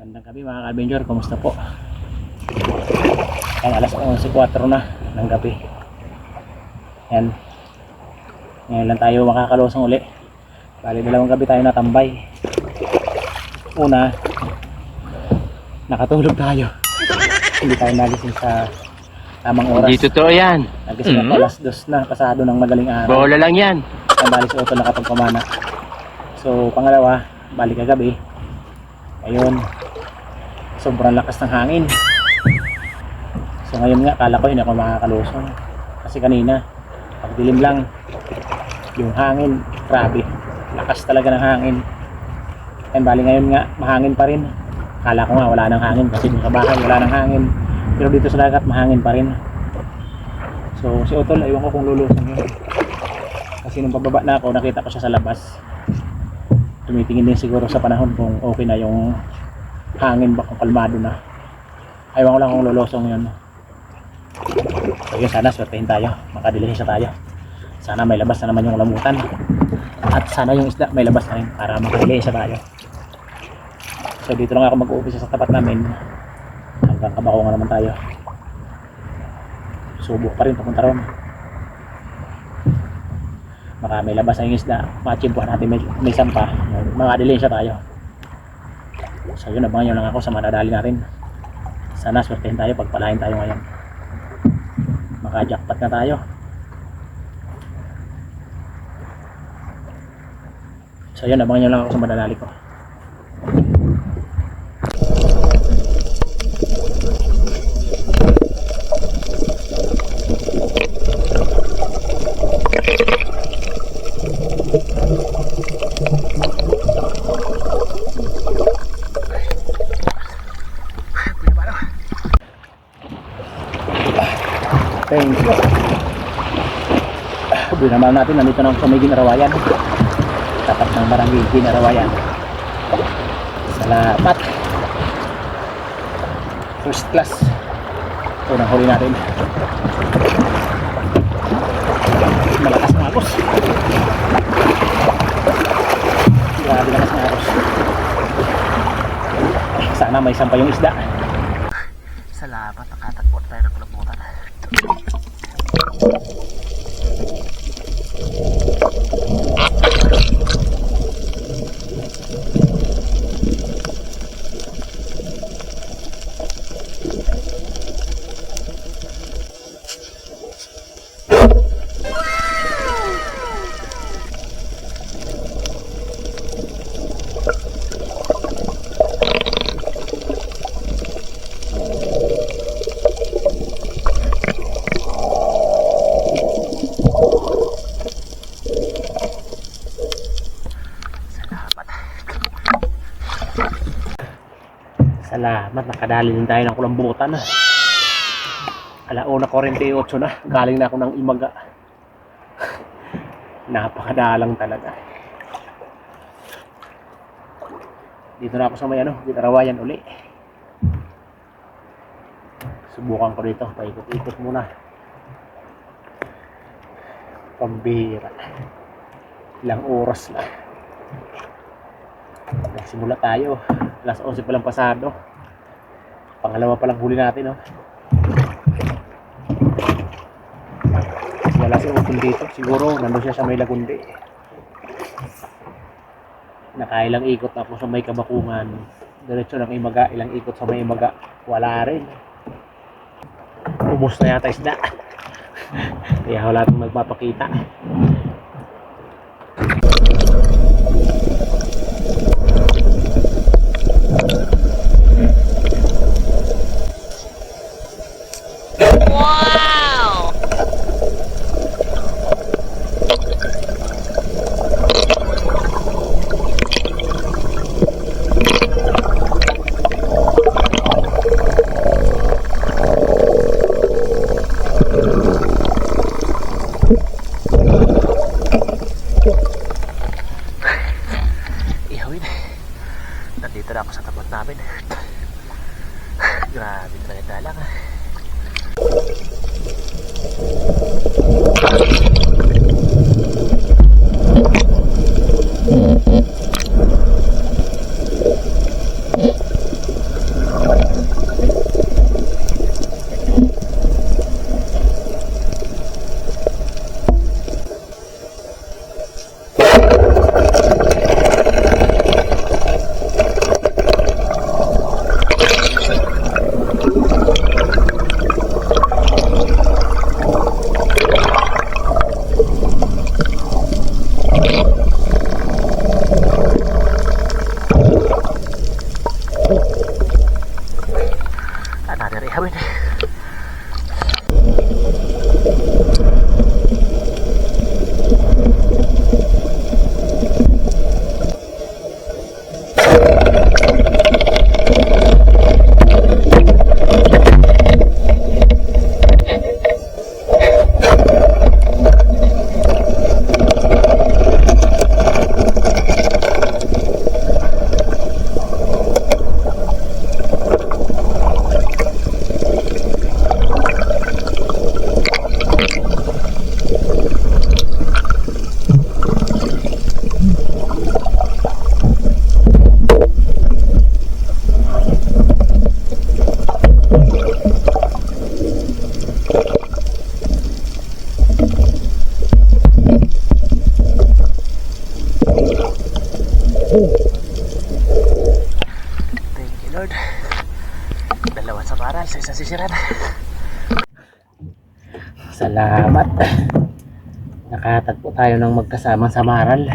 Magandang gabi mga ka-Avenger, kumusta po? Ang alas 11.04 na ng gabi. Yan. Ngayon lang tayo makakalusong uli. Bali dalawang gabi tayo natambay. Una, nakatulog tayo. Hindi tayo nagising sa tamang oras. Hindi totoo yan. Nagising ako Mhm. alas dos na, pasado ng madaling araw. Bola lang yan. Ang bali sa auto nakapagpamana. So, pangalawa, balik kagabi. Ayun, sobrang lakas ng hangin. So, ngayon nga, kala ko hindi ako makakalusong. Kasi kanina, pagdilim lang, yung hangin, grabe. Lakas talaga ng hangin. And bali ngayon nga, mahangin pa rin. Kala ko nga, wala nang hangin kasi dun sa bahay, wala nang hangin. Pero dito sa dagat, mahangin pa rin. So, si Otol, aywan ko kung lulusong yun. Kasi nung pababa na ako, nakita ko siya sa labas. Tumitingin din siguro sa panahon kung okay na yung hangin ba, kung kalmado na. Ayaw ko lang kung lulosong yun. So yun, sana swertehin tayo. Makadilisya tayo. Sana may labas na naman yung lamutan. At sana yung isda may labas na rin para makadilisya tayo. So dito lang ako mag-uumpisa sa tapat namin. Hanggang kabako nga naman tayo. Subok pa rin papunta ron may labas na yung isda machimpuhan natin may, may sampa siya tayo so yun abangan nyo lang ako sa madadali natin. Sana swertehin tayo pagpalain tayo ngayon. Maka jackpot na tayo. So yun abangan nyo lang ako sa madadali ko thank you Naman natin nandito na ako sa may ginarawayan. Tapat ng barangay ginarawayan. Salamat. First class. Unang huli natin. Malakas na agos. Grabe lakas na agos. Sana may sampa yung isda salamat nakatagpo tayo ng kulabutan Salamat, nakadali din tayo ng kulambutan. Alauna 48 na, galing na ako ng imaga. Napakadalang talaga. Dito na ako sa may ano, Ginarawayan uli. Subukan ko dito, paikot-ikot muna. Pambira. Ilang oras na. Nagsimula tayo. Alas 11 pa lang pasado. Pangalawa pa lang huli natin, no? Wala si Utol dito. Siguro, nandun siya sa may lagundi. Nakailang ikot ako sa may kabakungan. Diretso ng imaga. Ilang ikot sa may imaga. Wala rin. Ubus na yata isda. Kaya wala itong magpapakita. Ihawin. Nandito na ako sa tapat namin. Grabe talaga dalang. ah. Thank you Lord. Dalawa sa paral sa isang sisiran. Salamat. Nakatagpo tayo ng magkasamang samaral.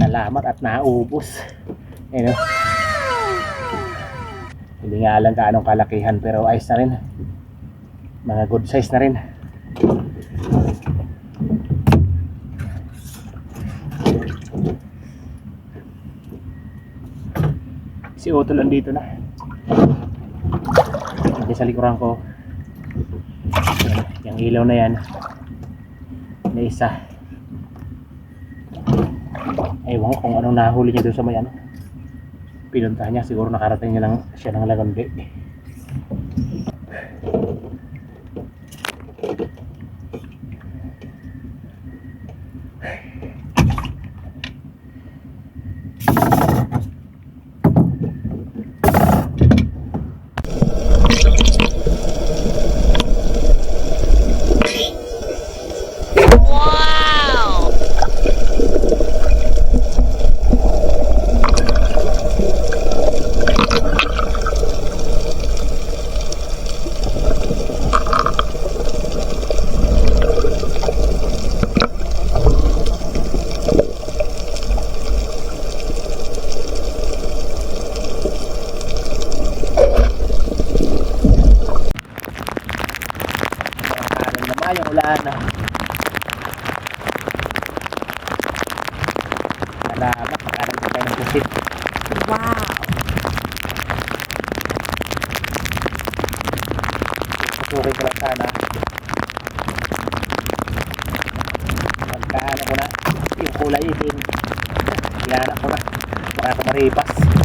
Salamat at naubos. Ayun. oh. Hindi nga alam kaanong kalakihan pero ayos na rin. Mga good size na rin. Si Otto lang dito na. Hindi sa likuran ko. Yan, Yung ilaw na yan. Na isa. Ewan ko kung anong nahuli niya doon sa may ano. Pinuntahan niya. Siguro nakarating niya lang siya ng lagandi. Kanan naman yung ulan na. Salamat, makanan ko tayo ng pusit. Wow. Susukin ko lang sana. Pagkaano ko na, yung kulay itim. Ilana ko na. Baka ako maripas.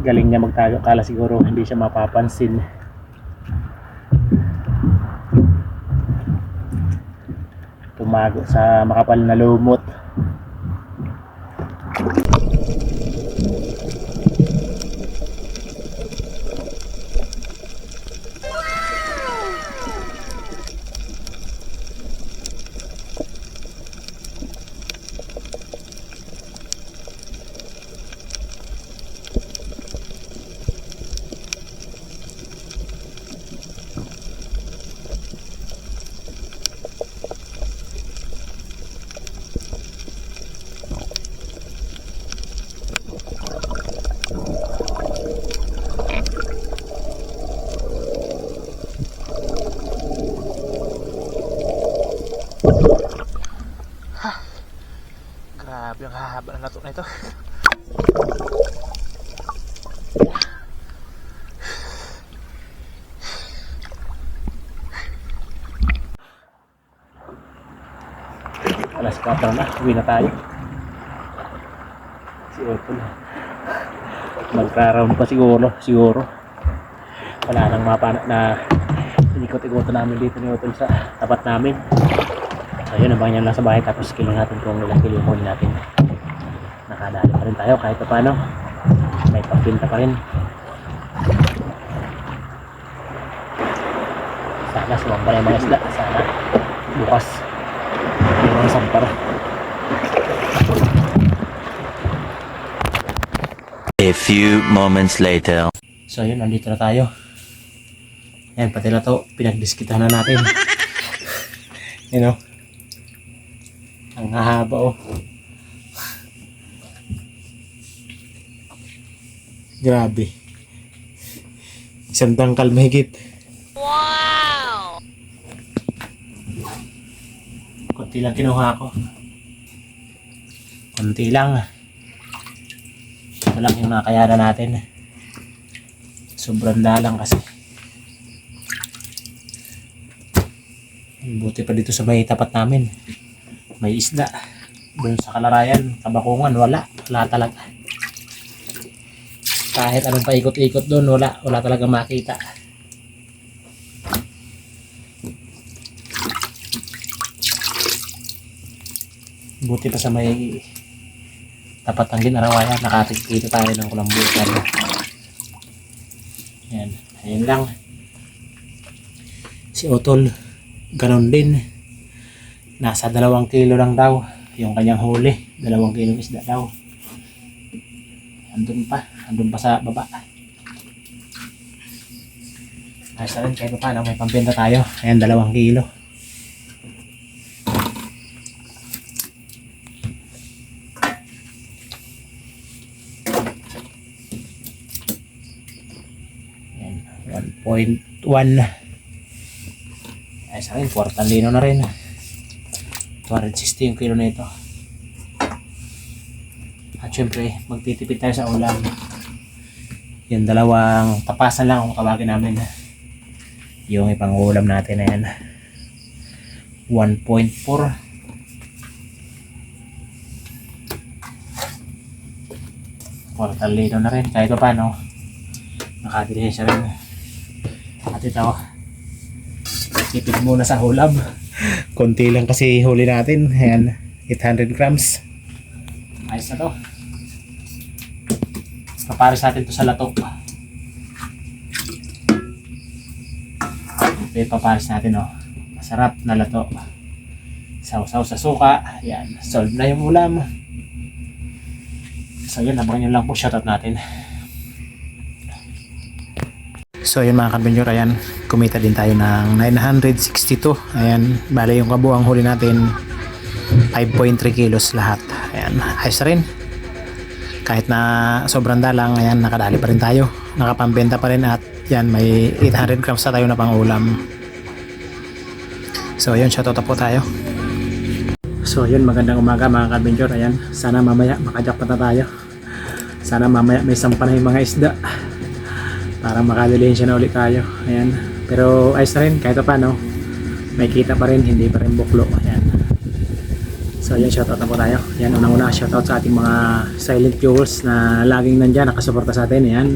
Galing niya magtago. Kala siguro hindi siya mapapansin. Tumago sa makapal na lumot. 4 na, uwi na tayo. Si Otto na. Magka-round pa siguro, siguro. Wala nang mapa na inikot-ikoto namin dito ni Otto sa tapat namin. Ayun, abang yan lang sa bahay tapos kilo natin kung ilang kilo huli natin. Nakadali pa rin tayo kahit pa paano. May pampinta pa rin. Sana sumamba na yung mga isda. Sana bukas. Mayroong sampara. A few moments later. So yun, nandito na tayo. Ayan, pati na to, pinagdiskitahan na natin. You know? Ang hahaba oh. Grabe. Isang tangkal mahigit. Wow! Kunti lang kinuha ko. Kunti lang. Ito lang yung nakakayanan natin. Sobrang dalang kasi. Buti pa dito sa may tapat namin. May isda. Doon sa kalarayan, kabakungan, wala. Wala talaga. Kahit anong paikot-ikot doon, wala. Wala talaga makita. Buti pa sa may tapat ng ginarawayan, nakatikita tayo ng kulambutan. Yan. Ayun lang. Si Otol, ganon din. Nasa dalawang kilo lang daw. Yung kanyang huli. Dalawang kilo isda daw. Andun pa. Andun pa sa baba. Ayos na rin kahit pa paano may pambenta tayo. Ayan, dalawang kilo. Ayan, 1.1 ay sa akin, 4 lino na rin. 260 yung kilo nito. At syempre, magtitipid tayo sa ulam. Yung dalawang tapasan lang kung tawagin namin. Yung ipang ulam natin na yan. 1.4 Quartal lino na rin. Kahit pa paano, nakabili siya rin. At ito, tipid muna sa ulam. Konti lang kasi huli natin. Ayan, 800 grams. Ayos na to. Papares natin to sa latok. Ito yung papares natin, oh. Masarap na lato. Sausaw sa suka. Ayan, solve na yung ulam. So yun, abangan nyo lang po shoutout natin. So yun mga kadbenyor, ayan, kumita din tayo ng 962. Ayan, bale yung kabuang huli natin 5.3 kilos lahat. Ayan, ayos rin. Kahit na sobrang dalang, ayan, nakadali pa rin tayo. Nakapambenta pa rin at yan, may 800 grams na tayo na pang ulam. So yun, shoutout po tayo. So yun, magandang umaga mga kadbenyor. Ayan, sana mamaya makajakpat na tayo. Sana mamaya may sampa na mga isda para makadilensya na ulit tayo. Ayan. Pero ayos na rin, kahit pa paano, may kita pa rin, hindi pa rin buklo. Ayan. So ayan, shoutout na po tayo. Ayan, unang-una, shoutout sa ating mga silent viewers na laging nandyan, nakasuporta sa atin. Ayan.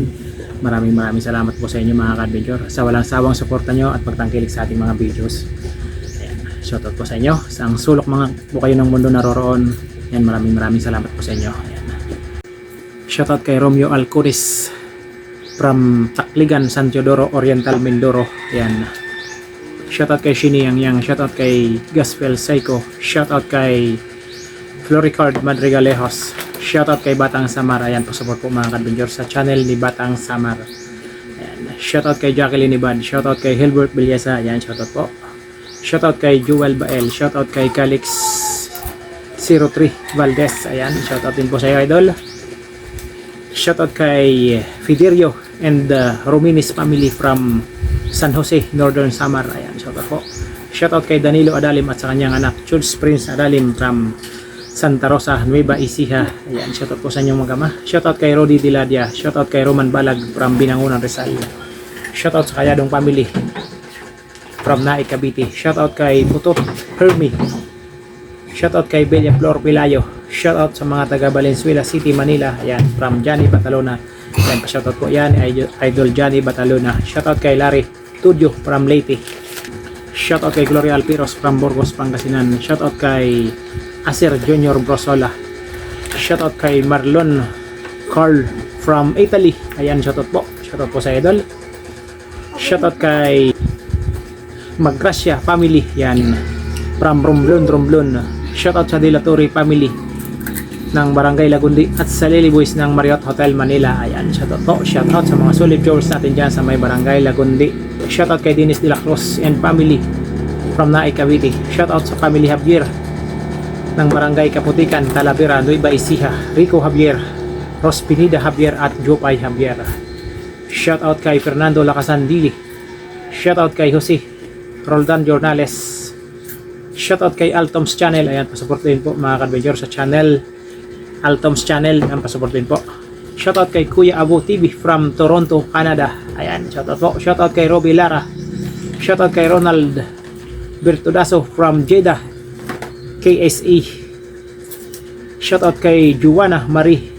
Maraming maraming salamat po sa inyo mga ka-adventure sa walang sawang suporta nyo at pagtangkilik sa ating mga videos. Ayan. Shoutout po sa inyo. Sa ang sulok mga po kayo ng mundo naroroon. Ayan, maraming maraming salamat po sa inyo. Ayan. Shoutout kay Romeo Alcuris from Takligan, San Teodoro, Oriental, Mindoro. Yan. Shoutout kay Shini Yang Yang. Shoutout kay Gospel Psycho. Shoutout kay Floricard Madrigalejos. Shoutout kay Batang Samar. Ayan po support po mga kadbenjor sa channel ni Batang Samar. Ayan. Shoutout kay Jacqueline Ibad. Shoutout kay Hilbert Bilyasa. Ayan, shoutout po. Shoutout kay Jewel Bael. Shoutout kay Calix 03 Valdez. Ayan, shoutout din po sa iyo, idol. Shoutout kay Fiderio and the Rominis family from San Jose, Northern Samar. Ayan, shoutout po. Shoutout kay Danilo Adalim at sa kanyang anak, Jules Prince Adalim from Santa Rosa, Nueva Ecija. Ayan, shoutout po sa inyong magama. Shoutout kay Rodi Diladia. Shoutout kay Roman Balag from Binangunan, Rizal. Shoutout sa Kayadong family from Naik, Cavite. Shoutout kay Putot Hermi. Shoutout kay Belia Flor Pilayo. Shoutout sa mga taga Valenzuela City, Manila. Ayan, from Johnny Batalona. Ayan, pa-shoutout po yan. Idol, Johnny Batalona. Shoutout kay Larry Tudio from Leyte. Shoutout kay Gloria Alpiros from Burgos, Pangasinan. Shoutout kay Acer Junior Brosola. Shoutout kay Marlon Carl from Italy. Ayan, shoutout po. Shoutout po sa idol. Shoutout kay Maggracia family. Yan. From Romblon, Romblon. Shoutout sa Dilatori family ng Barangay Lagundi at sa Lily Boys ng Marriott Hotel Manila. Ayan, shoutout po. Shoutout sa mga solid viewers natin dyan sa may Barangay Lagundi. Shoutout kay Dennis De La Cruz and family from Naay Cavite. Shout out sa family Javier ng Barangay Kaputikan, Talavera, Nueva Ecija, Rico Javier, Rospinida Javier at Jopay Javier. Shout out kay Fernando Lacasandili. Shout out kay Jose Roldan Jornales. Shout out kay Altoms Channel. Ayan, pasuportin po mga kadventure sa channel. Altoms Channel. Ayan, pasuportin po. Shout out kay Kuya Abo TV from Toronto, Canada. Ayan, shout out po. Shout out kay Robbie Lara. Shout out kay Ronald Bertudaso from Jeddah, KSA. Shout out kay Juana Marie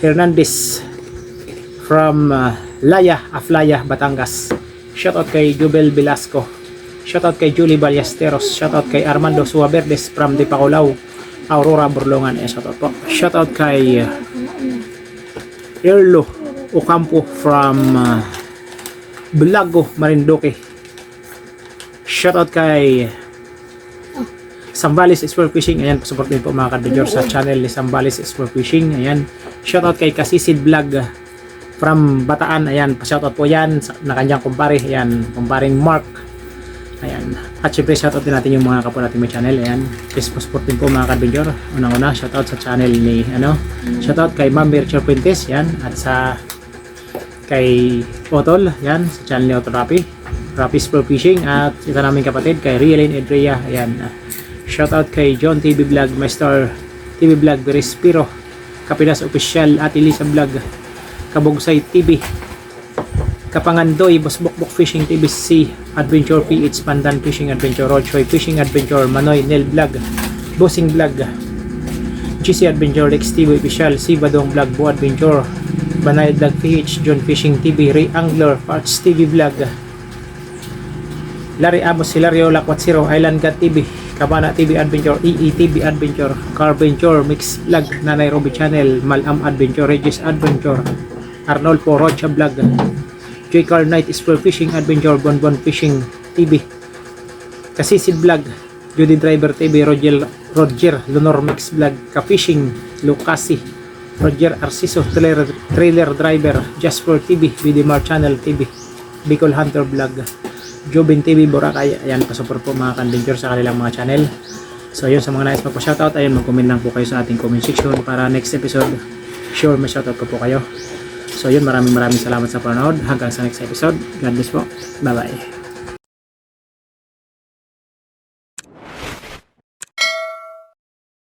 Hernandez from uh, Laya, Aflaya, Batangas. Shout out kay Jubel Velasco. Shout out kay Julie Ballesteros. Shout out kay Armando Suaverdes from Dipaculao, Aurora, Burlongan. Eh, shout out po. Shout out kay uh, Erlo Ocampo from uh, Bulago, Marinduque. Shout out kay Sambales Sport Fishing. Ayan, pasuportin po mga kadbidyor sa channel ni Sambales Sport Fishing. Ayan. Shout out kay Kasisid Vlog uh, from Bataan. Ayan, pa-shoutout po yan na kanyang kumpare. Ayan, kumparing Mark. Ayan. At syempre, shoutout din natin yung mga kapwa natin may channel. Ayan. Please pasuportin po mga kadbidyor. Unang-una, shoutout sa channel ni, ano, shoutout kay Ma'am Virtual Puentes. Ayan. At sa kay Otol. Ayan, sa channel ni Otol Rapi. Rapi Sport Fishing. At isa naming kapatid kay Rielin Edrea. Ayan. Shoutout kay John TV Vlog, Master TV Vlog, Respiro, Kapinas Official, at Elisa Vlog, Kabugsay TV, Kapangandoy, Bosbokbok Fishing TBC, Adventure PH, Pandan Fishing Adventure, Rochoy Fishing Adventure, Manoy Nel Vlog, Bossing Vlog, GC Adventure, Lex TV Official, Sibadong Vlog, Bo Adventure, Banay Vlog PH, John Fishing TV, Ray Angler, Parts TV Vlog, Larry Amos, Hilario Lakwatsiro, Island Cat TV, Kabana TV Adventure, EETV Adventure, Carventure, Mix Vlog, Nanay Roby Channel, Malam Adventure, Regis Adventure, Arnolfo Rocha Vlog, J. Car Night Spur Fishing Adventure, Bonbon Fishing TV, Kasisid Vlog, Judy Driver TV, Roger, Roger Lunor Mix Vlog, Ka-Fishing, Lucasi, Roger Arciso, Trailer, Trailer Driver, Jasper TV, Bidimar Channel TV, Bicol Hunter Vlog, Jobin TV Boracay. Ayan, pasupport po mga kandinger sa kanilang mga channel. So yun, sa mga nais magpa-shoutout, ayun, mag-comment lang po kayo sa ating comment section para next episode, sure may shoutout ko po kayo. So yun, maraming maraming salamat sa panonood. Hanggang sa next episode. God bless po. Bye-bye.